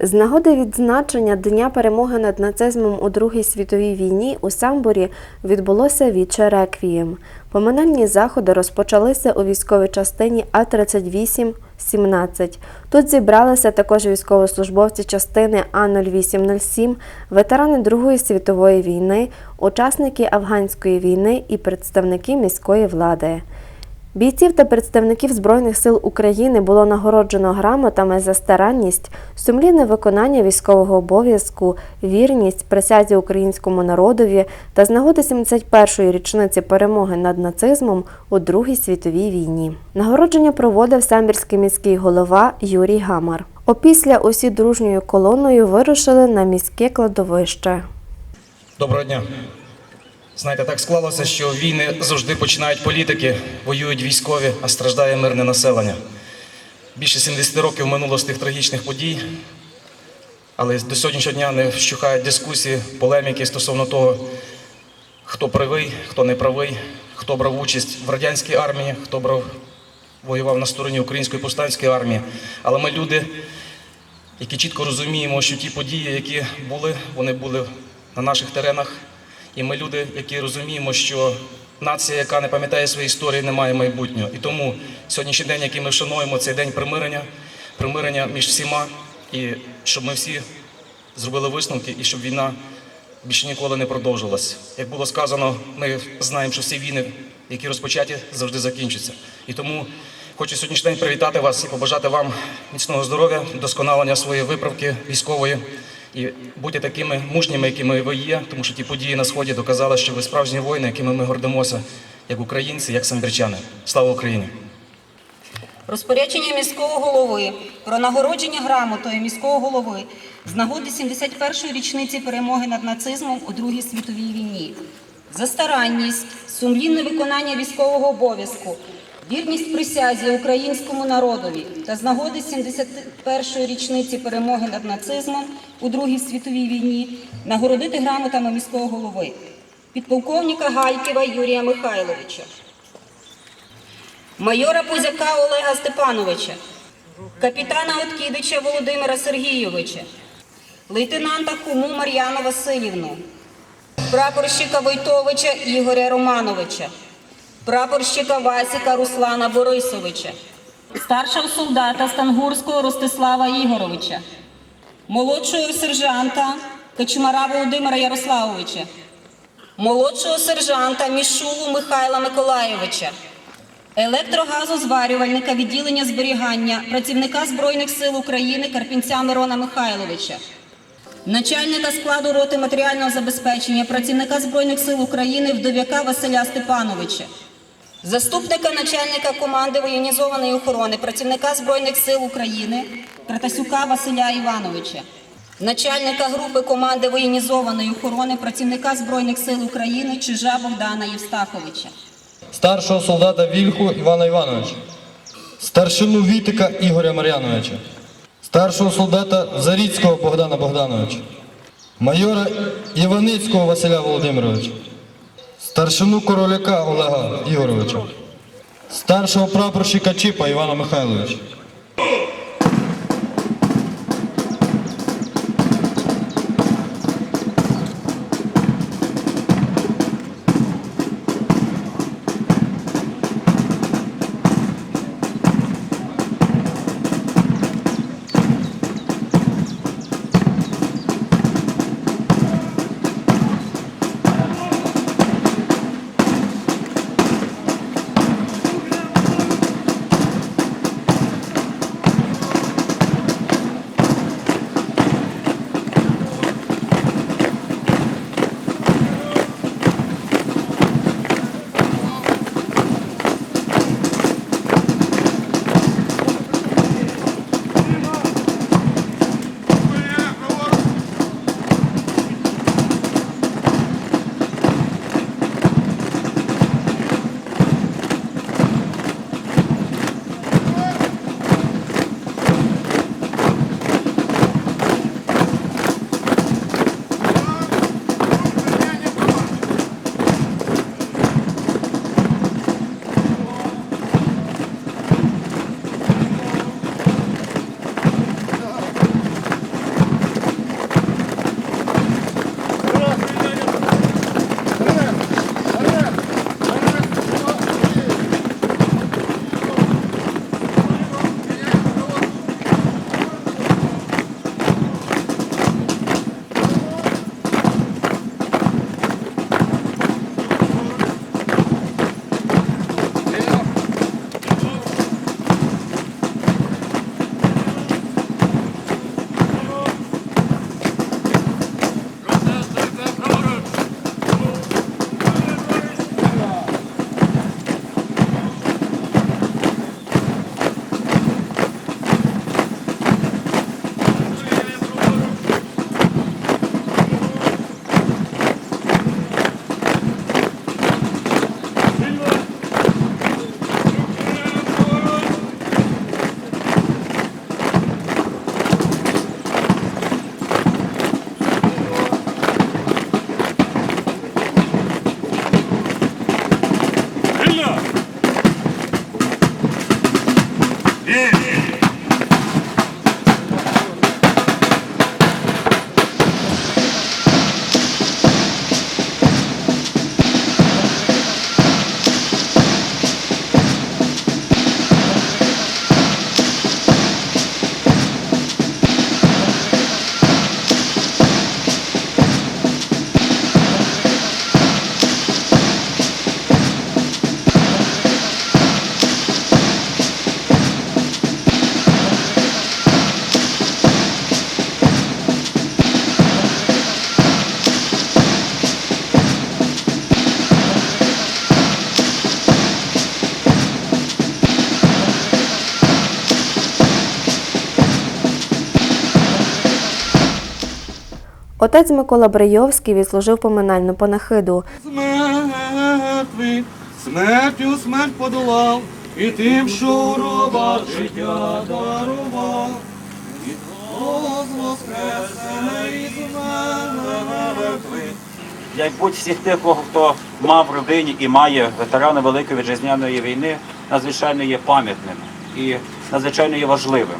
З нагоди відзначення Дня перемоги над нацизмом у Другій світовій війні у Самборі відбулося віче реквієм. Поминальні заходи розпочалися у військовій частині А-38-17. Тут зібралися також військовослужбовці частини А-0807, ветерани Другої світової війни, учасники афганської війни і представники міської влади. Бійців та представників Збройних сил України було нагороджено грамотами за старанність, сумлінне виконання військового обов'язку, вірність присязі українському народові та з нагоди 71-ї річниці перемоги над нацизмом у Другій світовій війні. Нагородження проводив самбірський міський голова Юрій Гамар. Опісля усі дружньою колоною вирушили на міське кладовище. Доброго дня. Знаєте, так склалося, що війни завжди починають політики, воюють військові, а страждає мирне населення. Більше 70 років минуло з тих трагічних подій, але до сьогоднішнього дня не вщухають дискусії, полеміки стосовно того, хто правий, хто не правий, хто брав участь в радянській армії, хто брав, воював на стороні української повстанської армії. Але ми люди, які чітко розуміємо, що ті події, які були, вони були на наших теренах. І ми люди, які розуміємо, що нація, яка не пам'ятає своєї історії, не має майбутнього. І тому сьогоднішній день, який ми вшануємо, це день примирення, примирення між всіма, і щоб ми всі зробили висновки, і щоб війна більше ніколи не продовжилась. Як було сказано, ми знаємо, що всі війни, які розпочаті, завжди закінчаться. І тому хочу сьогоднішній день привітати вас і побажати вам міцного здоров'я, досконалення своєї виправки військової. І будьте такими мужніми, якими ви є, тому що ті події на сході доказали, що ви справжні воїни, якими ми гордимося, як українці, як самбірчани. Слава Україні! Розпорядження міського голови про нагородження грамотою міського голови з нагоди 71-ї річниці перемоги над нацизмом у Другій світовій війні. За старанність, сумлінне виконання військового обов'язку, вірність присязі українському народові та з нагоди 71-ї річниці перемоги над нацизмом у Другій світовій війні нагородити грамотами міського голови підполковника Гальківа Юрія Михайловича майора Пузяка Олега Степановича, капітана Откідича Володимира Сергійовича, лейтенанта Хуму Мар'яну Васильівну, прапорщика Войтовича Ігоря Романовича, прапорщика Васіка Руслана Борисовича, старшого солдата Стангурського Ростислава Ігоровича, молодшого сержанта Кочмара Володимира Ярославовича, молодшого сержанта Мішулу Михайла Миколайовича, електрогазозварювальника відділення зберігання працівника Збройних сил України Карпінця Мирона Михайловича, начальника складу роти матеріального забезпечення працівника Збройних сил України Вдов'яка Василя Степановича, заступника начальника команди воєнізованої охорони працівника Збройних сил України Кратасюка Василя Івановича. Начальника групи команди воєнізованої охорони працівника Збройних сил України Чижа Богдана Євстаховича. старшого солдата Вільху Івана Івановича, старшину Вітика Ігоря Мар'яновича, старшого солдата Заріцького Богдана Богдановича, майора Іваницького Василя Володимировича, старшину Короляка Олега Ігоровича, старшого прапорщика Чіпа Івана Михайловича. Yeah. Отець Микола Брийовський відслужив поминальну панахиду. з мертвих, смертю смерть подолав, і тим, що у життя дарував, і мертвих. як будь всіх тих, кого хто мав в родині і має ветерани Великої Вітчизняної війни, надзвичайно є пам'ятним і надзвичайно є важливим.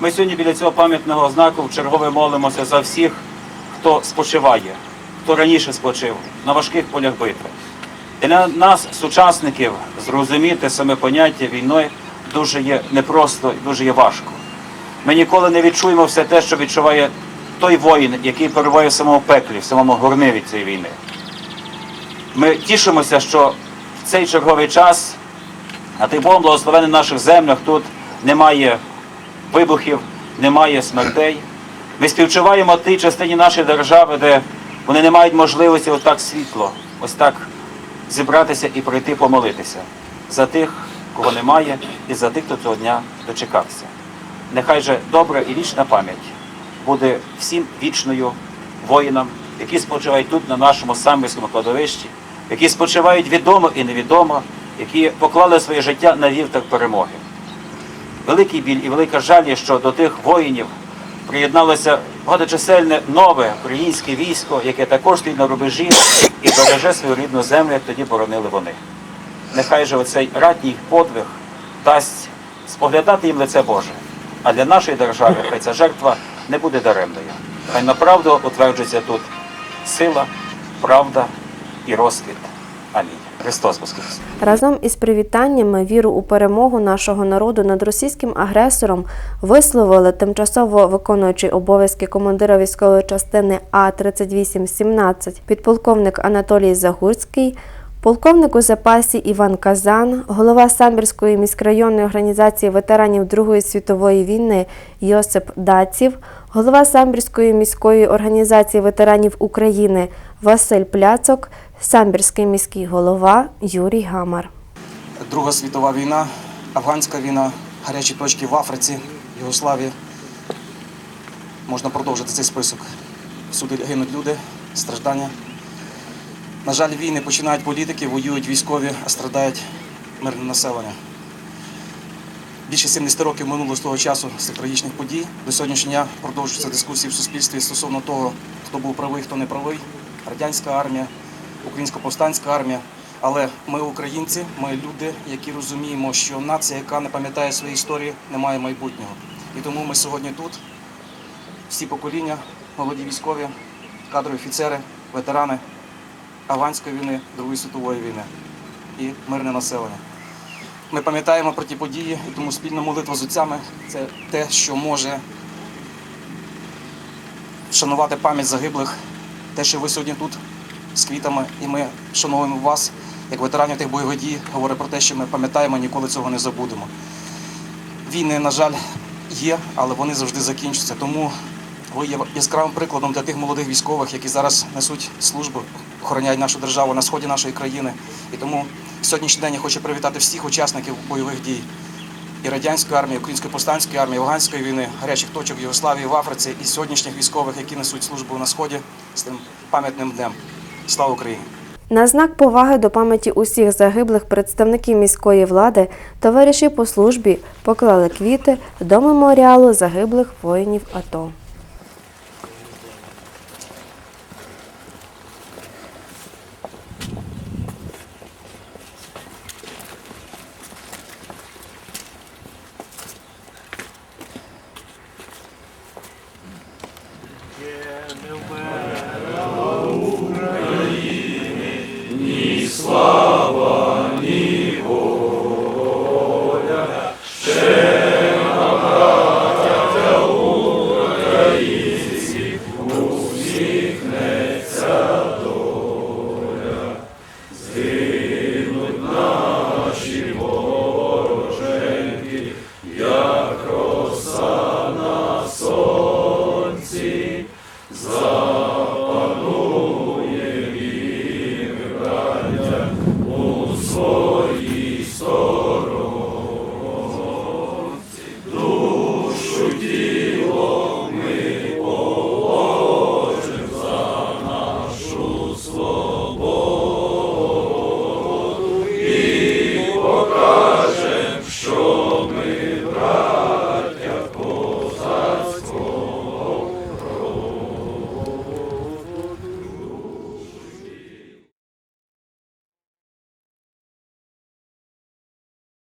Ми сьогодні біля цього пам'ятного знаку в чергове молимося за всіх, хто спочиває, хто раніше спочив на важких полях битви. Для нас, сучасників, зрозуміти саме поняття війни дуже є непросто і дуже є важко. Ми ніколи не відчуємо все те, що відчуває той воїн, який перебуває в самому пеклі, в самому горниві цієї війни. Ми тішимося, що в цей черговий час, а ти Богом благословений на наших землях, тут немає вибухів, немає смертей. Ми співчуваємо тій частині нашої держави, де вони не мають можливості отак світло, ось так зібратися і прийти помолитися за тих, кого немає, і за тих, хто цього дня дочекався. Нехай же добра і вічна пам'ять буде всім вічною воїнам, які спочивають тут, на нашому самбірському кладовищі, які спочивають відомо і невідомо, які поклали своє життя на вівтар перемоги. Великий біль і велика жаль що до тих воїнів приєдналося багаточисельне нове українське військо, яке також стоїть на рубежі і береже свою рідну землю, як тоді боронили вони. Нехай же оцей ратній подвиг дасть споглядати їм лице Боже. А для нашої держави хай ця жертва не буде даремною. Хай направду утверджується тут сила, правда і розквіт. Амінь. Христос Воскрес! Разом із привітаннями віру у перемогу нашого народу над російським агресором висловили тимчасово виконуючий обов'язки командира військової частини А 3817 підполковник Анатолій Загурський. Полковник у запасі Іван Казан, голова Самбірської міськрайонної організації ветеранів Другої світової війни Йосип Даців, голова Самбірської міської організації ветеранів України Василь Пляцок, Самбірський міський голова Юрій Гамар. Друга світова війна, афганська війна, гарячі точки в Африці, Югославії. Можна продовжити цей список. Всюди гинуть люди, страждання. На жаль, війни починають політики, воюють військові, а страдають мирне населення. Більше 70 років минуло з того часу з трагічних подій. До сьогоднішнього дня продовжуються дискусії в суспільстві стосовно того, хто був правий, хто не правий. Радянська армія, українсько повстанська армія. Але ми українці, ми люди, які розуміємо, що нація, яка не пам'ятає своєї історії, не має майбутнього. І тому ми сьогодні тут, всі покоління, молоді військові, кадрові офіцери, ветерани афганської війни, Другої світової війни і мирне населення. Ми пам'ятаємо про ті події, і тому спільна молитва з отцями це те, що може вшанувати пам'ять загиблих, те, що ви сьогодні тут з квітами, і ми шануємо вас, як ветеранів тих бойових дій, говорить про те, що ми пам'ятаємо, ніколи цього не забудемо. Війни, на жаль, є, але вони завжди закінчаться. Тому ви є яскравим прикладом для тих молодих військових, які зараз несуть службу, охороняють нашу державу на сході нашої країни. І тому сьогоднішній день я хочу привітати всіх учасників бойових дій і радянської армії, української повстанської армії, афганської війни, гарячих точок в Єгославії в Африці і сьогоднішніх військових, які несуть службу на сході з тим пам'ятним днем. Слава Україні! На знак поваги до пам'яті усіх загиблих представників міської влади товариші по службі поклали квіти до меморіалу загиблих воїнів АТО. Є не вмер.